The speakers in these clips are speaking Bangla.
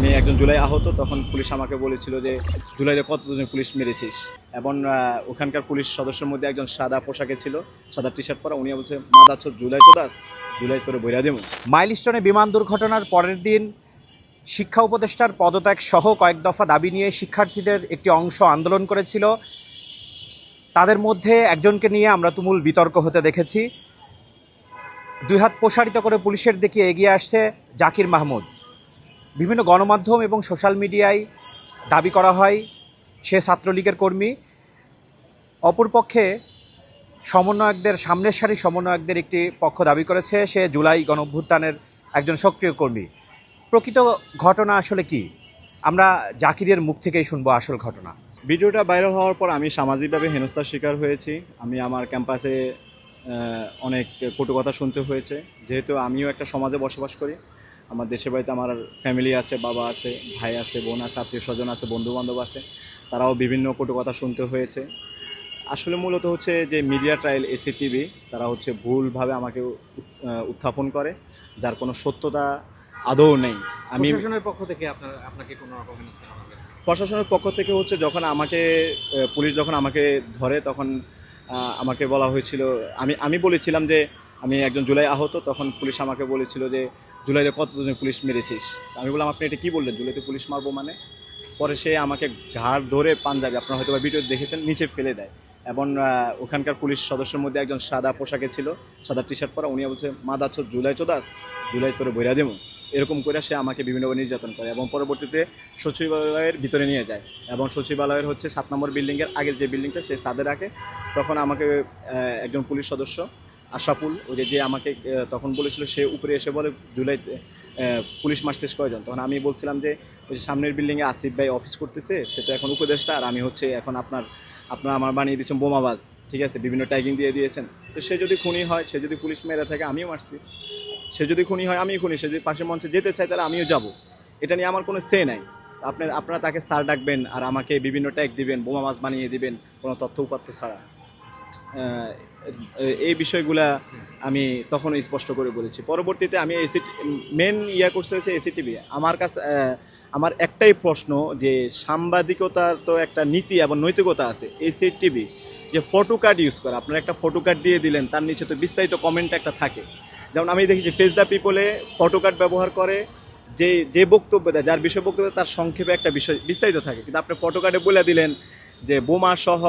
আমি একজন জুলাই আহত, তখন পুলিশ আমাকে বলেছিল যে, জুলাইতে কতজন পুলিশ মেরেছিস? এবং ওখানকার পুলিশ সদস্যের মধ্যে একজন সাদা পোশাকে ছিল, সাদা টি শার্ট পরা উনি বলছে মাদাচ্ছ জুলাই চোদাস জুলাই তোরে বইরা দেবো। মাইলস্টোনে বিমান দুর্ঘটনার পরের দিন শিক্ষা উপদেষ্টার পদত্যাগ সহ কয়েক দফা দাবি নিয়ে শিক্ষার্থীদের একটি অংশ আন্দোলন করেছিল। তাদের মধ্যে একজনকে নিয়ে আমরা তুমুল বিতর্ক হতে দেখেছি। দুই হাত প্রসারিত করে পুলিশের দিকে এগিয়ে আসছে জাকির মাহমুদ। বিভিন্ন গণমাধ্যম এবং সোশ্যাল মিডিয়ায় দাবি করা হয়, সে ছাত্রলীগের কর্মী। অপরপক্ষে সমন্বয়কদের সামনের সারি সমন্বয়কদের একটি পক্ষ দাবি করেছে, সে জুলাই গণঅভ্যুত্থানের একজন সক্রিয় কর্মী। প্রকৃত ঘটনা আসলে কি? আমরা জাকিরের মুখ থেকেই শুনব আসল ঘটনা। ভিডিওটা ভাইরাল হওয়ার পর আমি সামাজিকভাবে হেনস্থার শিকার হয়েছি। আমি আমার ক্যাম্পাসে অনেক কটু কথা শুনতে হয়েছে। যেহেতু আমিও একটা সমাজে বসবাস করি। আমার দেশের বাড়িতে আমার ফ্যামিলি আছে বাবা আছে ভাই আছে বোন আছে আত্মীয় স্বজন আছে বন্ধু বান্ধব আছে তারাও বিভিন্ন কটু কথা শুনতে হয়েছে। আসলে মূলত হচ্ছে যে মিডিয়া ট্রায়াল এসি টিভি তারা হচ্ছে ভুলভাবে আমাকে উত্থাপন করে যার কোনো সত্যতা আদৌ নেই। আমি প্রশাসনের পক্ষ থেকে আপনার আপনাকে কোনো প্রশাসনের পক্ষ থেকে হচ্ছে যখন আমাকে পুলিশ যখন আমাকে ধরে তখন আমাকে বলা হয়েছিল আমি আমি বলেছিলাম যে আমি একজন জুলাই আহত তখন পুলিশ আমাকে বলেছিল যে জুলাইতে কতজন পুলিশ মেরেছিস? আমি বললাম, আপনি এটা কী বললেন? জুলাইতে পুলিশ মারবো মানে? পরে সে আমাকে ঘাড় ধরে পাঞ্জাবি, আপনারা হয়তো বা ভিডিও দেখেছেন, নিচে ফেলে দেয়। এবং ওখানকার পুলিশ সদস্যের মধ্যে একজন সাদা পোশাকে ছিল, সাদা টি শার্ট পরা উনি বলছে মা দাচ্ছ জুলাই চোদাস জুলাই তোরে বইরা দেবো এরকম করে সে আমাকে বিভিন্নভাবে নির্যাতন করে এবং পরবর্তীতে সচিবালয়ের ভিতরে নিয়ে যায়। এবং সচিবালয়ের হচ্ছে সাত নম্বর বিল্ডিংয়ের আগের যে বিল্ডিংটা, সে সাদে রাখে। তখন আমাকে একজন পুলিশ সদস্য আশাপুল ওই যে আমাকে তখন বলেছিল সে উপরে এসে বলে জুলাইতে আহ, পুলিশ মারছিস কয়জন? তখন আমি বলছিলাম যে ওই যে সামনের বিল্ডিংয়ে আসিফ ভাই অফিস করতেছে সে তো এখন উপদেষ্টা আর আমি হচ্ছে এখন আপনার আপনার আমার বানিয়ে দিয়েছেন বোমাবাজ ঠিক আছে বিভিন্ন ট্যাগিং দিয়ে দিয়েছেন। তো সে যদি খুনি হয় সে যদি পুলিশ মেরে থাকে আমিও মারছি। সে যদি খুনি হয় আমিও খুনি সে যদি পাশের মঞ্চে যেতে চায় তাহলে আমিও যাব। এটা নিয়ে আমার কোনো সে নাই। আপনার আপনারা তাকে স্যার ডাকবেন আর আমাকে বিভিন্ন ট্যাগ দিবেন বোমা মাছ বানিয়ে দিবেন কোনো তথ্য উপাত্ত ছাড়া। এই বিষয়গুলা আমি তখন স্পষ্ট করে বলেছি। পরবর্তীতে আমি এসি মেন ইয়া করতে হয়েছে এসি টিভি। আমার কাছে আমার একটাই প্রশ্ন যে সাংবাদিকতার তো একটা নীতি এবং নৈতিকতা আছে। এসি টিভি যে ফটো কার্ড ইউজ করে, আপনারা একটা ফটো কার্ড দিয়ে দিলেন, তার নিচে তো বিস্তারিত কমেন্ট একটা থাকে। যেমন আমি দেখেছি ফেস দ্য পিপলে ফটো কার্ড ব্যবহার করে, যে যে বক্তব্য দেয়, যার বিষয় বক্তব্য তার সংক্ষেপে একটা বিষয় বিস্তারিত থাকে। কিন্তু আপনি ফটো কার্ডে বলে দিলেন যে বোমা সহ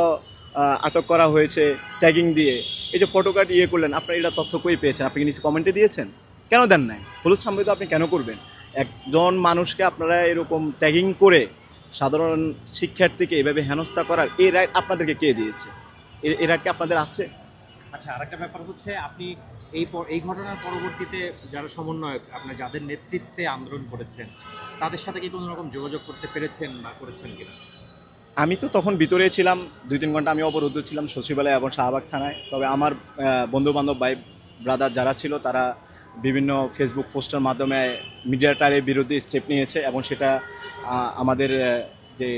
আটক করা হয়েছে ট্যাগিং দিয়ে। এই যে ফটো কার্ড ইয়ে করলেন, আপনার এটা তথ্য কই পেয়েছেন? আপনি নিচে কমেন্টে দিয়েছেন? কেন দেন নাই? হলুদ সাম্বাদিক আপনি কেন করবেন? একজন মানুষকে আপনারা এরকম ট্যাগিং করে সাধারণ শিক্ষার্থীকে এভাবে হেনস্থা করার এই রাইট আপনাদেরকে কে দিয়েছে? এ- এ রাইট কি আপনাদের আছে? আচ্ছা আরেকটা ব্যাপার হচ্ছে, আপনি এই এই ঘটনার পরবর্তীতে যারা সমন্বয়ক আপনার যাদের নেতৃত্বে আন্দোলন করেছেন, তাদের সাথে কি কোনো রকম যোগাযোগ করতে পেরেছেন বা করেছেন কিনা? আমি তো তখন ভিতরে ছিলাম, দুই তিন ঘণ্টা আমি অবরুদ্ধ ছিলাম সচিবালয় এবং শাহবাগ থানায়। তবে আমার বন্ধু বান্ধব ভাই ব্রাদার যারা ছিল, তারা বিভিন্ন ফেসবুক পোস্টের মাধ্যমে মিডিয়া ট্রায়ালের বিরুদ্ধে স্টেপ নিয়েছে এবং সেটা আমাদের যে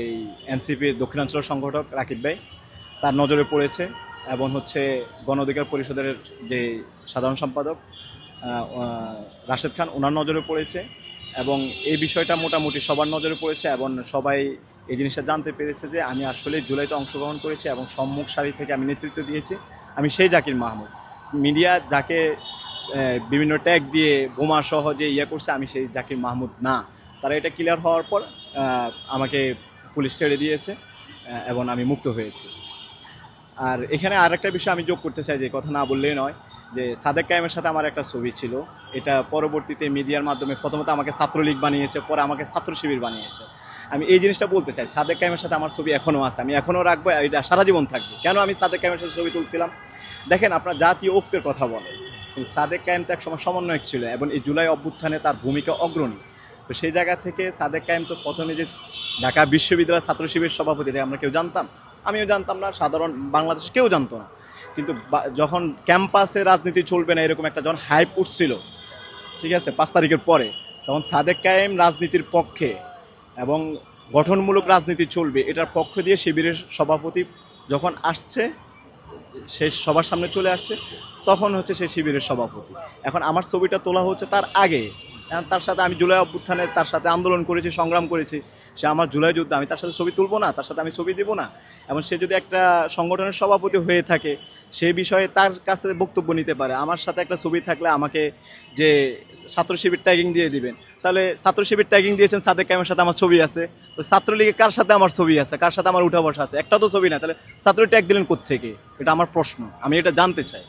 এনসিপি দক্ষিণাঞ্চল সংগঠক রাকিব ভাই, তার নজরে পড়েছে এবং হচ্ছে গণ অধিকার পরিষদের যে সাধারণ সম্পাদক রাশেদ খান, ওনার নজরে পড়েছে। এবং এই বিষয়টা মোটামুটি সবার নজরে পড়েছে এবং সবাই এই জিনিসটা জানতে পেরেছে যে আমি আসলে জুলাইতে অংশগ্রহণ করেছি এবং সম্মুখ সারি থেকে আমি নেতৃত্ব দিয়েছি। আমি সেই জাকির মাহমুদ। মিডিয়া যাকে বিভিন্ন ট্যাগ দিয়ে বোমা সহ যে ইয়ে করছে, আমি সেই জাকির মাহমুদ না। তারা এটা ক্লিয়ার হওয়ার পর আমাকে পুলিশ ছেড়ে দিয়েছে এবং আমি মুক্ত হয়েছি। আর এখানে আর একটা বিষয় আমি যোগ করতে চাই, যে কথা না বললেই নয়, যে সাদেক কায়েমের সাথে আমার একটা ছবি ছিল। এটা পরবর্তীতে মিডিয়ার মাধ্যমে প্রথমত আমাকে ছাত্রলীগ বানিয়েছে, পরে আমাকে ছাত্র শিবির বানিয়েছে। আমি এই জিনিসটা বলতে চাই, সাদেক কায়েমের সাথে আমার ছবি এখনও আছে, আমি এখনও রাখব, এটা সারা জীবন থাকবে। কেন আমি সাদেক কায়েমের সাথে ছবি তুলছিলাম? দেখেন, আপনার জাতীয় ঐক্যের কথা বলে, কিন্তু সাদেক কায়েম তো একসময় সমন্বয়ক ছিল, এবং এই জুলাই অভ্যুত্থানে তার ভূমিকা অগ্রণী। তো সেই জায়গা থেকে সাদেক কায়েম তো প্রথমে যে ঢাকা বিশ্ববিদ্যালয় ছাত্র শিবির সভাপতি আমরা কেউ জানতাম? আমিও জানতাম না, সাধারণ বাংলাদেশে কেউ জানতো না। কিন্তু যখন ক্যাম্পাসে রাজনীতি চলবে না, এরকম একটা যখন হাইপ উঠছিল ঠিক আছে, পাঁচ তারিখের পরে। তখন সাদেক কায়েম রাজনীতির পক্ষে এবং গঠনমূলক রাজনীতি চলবে, এটার পক্ষ দিয়ে শিবিরের সভাপতি যখন আসছে, সে সবার সামনে চলে আসছে, তখন হচ্ছে সে শিবিরের সভাপতি। এখন আমার ছবিটা তোলা হচ্ছে তার আগে। তার সাথে আমি জুলাই অভ্যুত্থানে তার সাথে আন্দোলন করেছি, সংগ্রাম করেছি। সে আমার জুলাই যুদ্ধ, আমি তার সাথে ছবি তুলবো না, তার সাথে আমি ছবি দিব না। এবং সে যদি একটা সংগঠনের সভাপতি হয়ে থাকে, সে বিষয়ে তার কাছে বক্তব্য নিতে পারে। আমার সাথে একটা ছবি থাকলে আমাকে যে ছাত্র শিবির ট্যাগিং দিয়ে দিবেন। তাহলে ছাত্র শিবির ট্যাগিং দিয়েছেন সাদেক কামের সাথে আমার ছবি আছে। তো ছাত্রলীগে কার সাথে আমার ছবি আছে? কার সাথে আমার উঠা বসা আছে? একটা তো ছবি না, তাহলে ছাত্র ট্যাগ দিলেন কোত্থেকে? এটা আমার প্রশ্ন, আমি এটা জানতে চাই।